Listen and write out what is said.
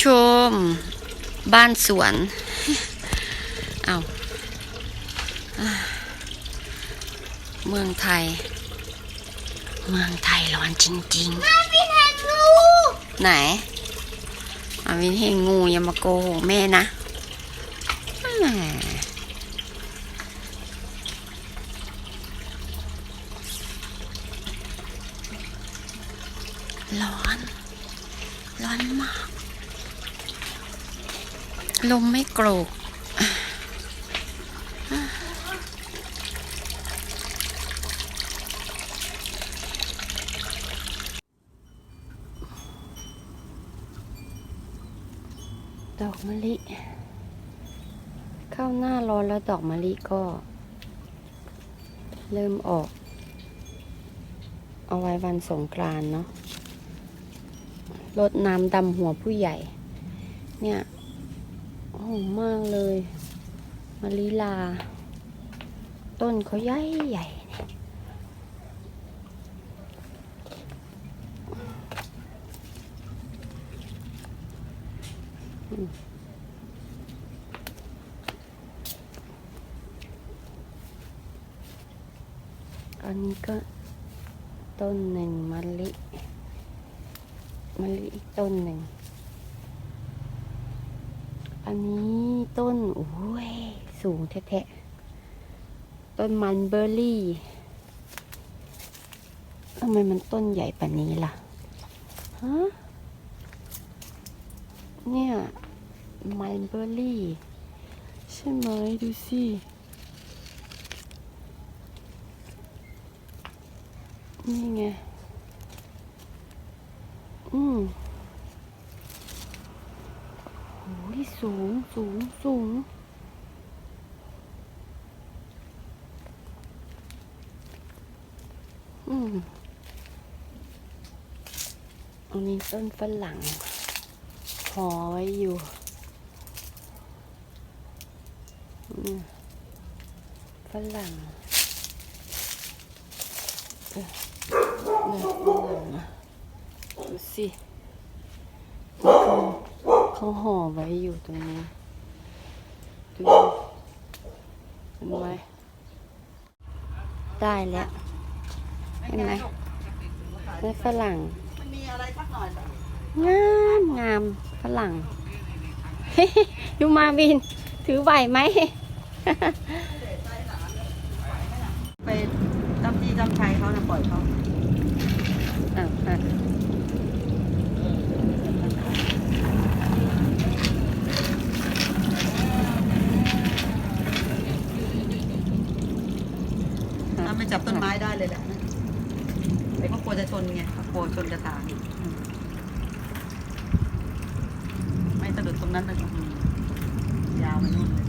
ชม บ้านสวน เอาเมืองไทย เมืองไทยร้อนจริงๆพี่แทนงู ไหนอาวินเห็นงูอย่ามาโกหกแม่นะร้อน ร้อนมาก ลมไม่โกรกดอกมะลิ เข้าหน้าร้อนแล้วดอกมะลิก็ เริ่มออก เอาไว้วันสงกรานเนาะรดน้ำดำหัวผู้ใหญ่ เนี่ย หอมมากเลยมะลิลา ต้นเขาใหญ่ใหญ่เนี่ยอันนี้ก็ต้นหนึ่งมะลิมะลิอีกต้นหนึ่ง อันนี้ต้นโอ้ยสูงแท้ๆต้นมันเบอร์รี่ทำไมมันต้นใหญ่ป่านนี้ล่ะฮะเนี่ยมันเบอร์รี่ ใช่ไหมดูสินี่ไง อืม โอ้ยสูงสูงสูงอืมอันนี้ต้นฝรั่งหอไว้อยู่ฝรั่งเออเนี่ยฝรั่งอะดูสิ เขาห่อไว้อยู่ตรงนี้ดูเห็นไหมได้แล้วเห็นไหมได้ฝรั่งมีอะไรสักหน่อยงามงามฝรั่งเฮ้ยยูมาบิน ถือไหวไหม ไปจำที่จำชัยเขานะปล่อยเขา อะอะ ไม่จับต้นไม้ได้เลยแหละนะแต่ก็กลัวจะชนไงกลัวชนกระถางไม่สะดุดตรงนั้นเลยยาวไปนู่นเลย